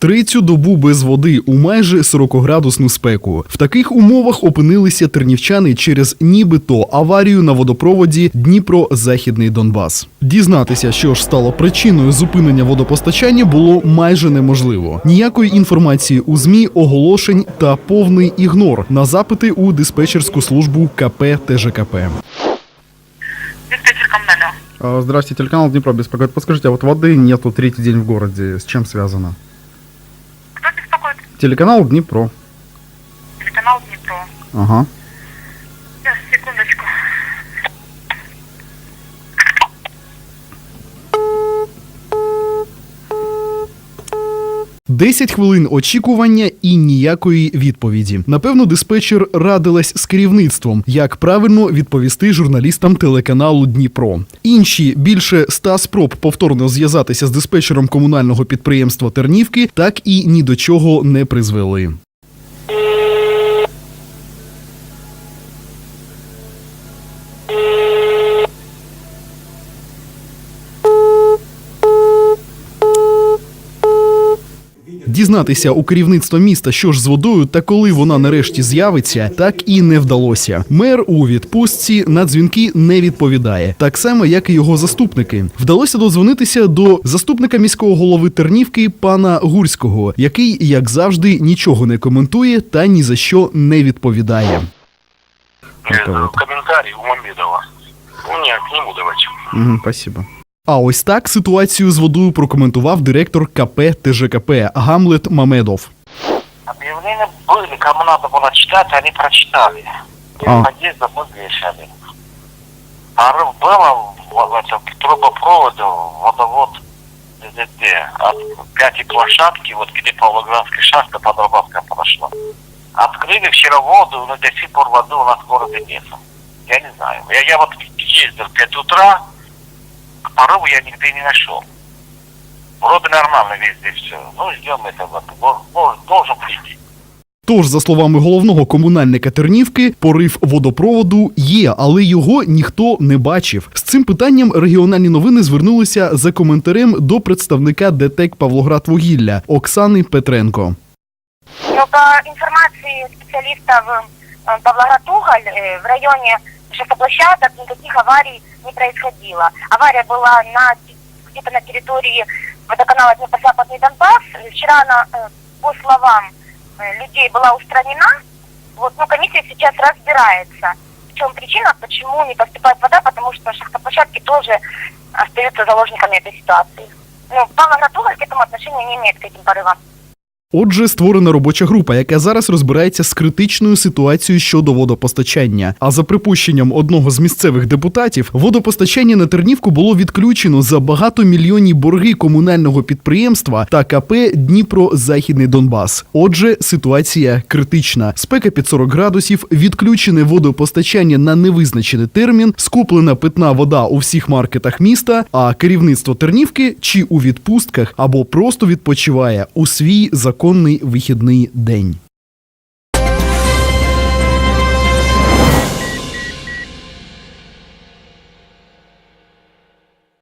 Третю добу без води у майже 40-градусну спеку. В таких умовах опинилися тернівчани через нібито аварію на водопроводі Дніпро-Західний Донбас. Дізнатися, що ж стало причиною зупинення водопостачання, було майже неможливо. Ніякої інформації у змі, оголошень та повний ігнор на запити у диспетчерську службу КП ТЖКП. Диспетчер. Здравствуйте, телеканал Днепро беспокоит. Подскажите, а вот воды нету третий день в городе. С чем связано? Кто беспокоит? Телеканал Днепро. Телеканал Днепро. Ага. 10 хвилин очікування і ніякої відповіді. Напевно, диспетчер радилась з керівництвом, як правильно відповісти журналістам телеканалу Дніпро. Інші більше ста спроб повторно зв'язатися з диспетчером комунального підприємства Тернівки так і ні до чого не призвели. Дізнатися у керівництва міста, що ж з водою та коли вона нарешті з'явиться, так і не вдалося. Мер у відпустці на дзвінки не відповідає, так само як і його заступники. Вдалося дозвонитися до заступника міського голови Тернівки пана Гурського, який, як завжди, нічого не коментує та ні за що не відповідає. У кого-то. комментарий у Мамедова. Ну, не, к нему давайте. Мгм, спасибо. А ось так ситуацію з водою прокоментував директор КП ТЖКП Гамлет Мамедов. Объявления были, кому надо было читать, они прочитали. И А. в подъезде мы вешали. Порыв было в, в этом трубопроводе, водовод везде. От пятой площадки, вот где Павлоградская шахта подработка прошла. Открыли вчера воду, но до сих пор воды у нас в городе нет. Я не знаю. Я, я вот ездил в 5 утра, к порыву я нигде не нашел. Вроде нормально везде все. Ну, ждем этого. Должен, должен прийти. Тож, за словами головного комунальника Тернівки, порив водопроводу є, але його ніхто не бачив. З цим питанням регіональні новини звернулися за коментарем до представника ДТЕК Павлоград Вугілля Оксани Петренко. Но по информации специалистов э, Павлоград-Уголь, э, в районе шахтоплощадок никаких аварий не происходило. Авария была на, где-то на территории водоканала Днепро-Западный Донбасс. Вчера она, э, по словам э, людей, была устранена. Вот, но комиссия сейчас разбирается. В чем причина, почему не поступает вода, потому что шахтоплощадки тоже остаются заложниками этой ситуации. Ну, Павлоград-Уголь к этому отношения не имеет к этим порывам. Отже, створена робоча група, яка зараз розбирається з критичною ситуацією щодо водопостачання. А за припущенням одного з місцевих депутатів, водопостачання на Тернівку було відключено за багатомільйонні борги комунального підприємства та КП Дніпро-Західний Донбас. Отже, ситуація критична. Спека під 40 градусів, відключене водопостачання на невизначений термін, скуплена питна вода у всіх маркетах міста. А керівництво Тернівки чи у відпустках або просто відпочиває у свій законний вихідний день.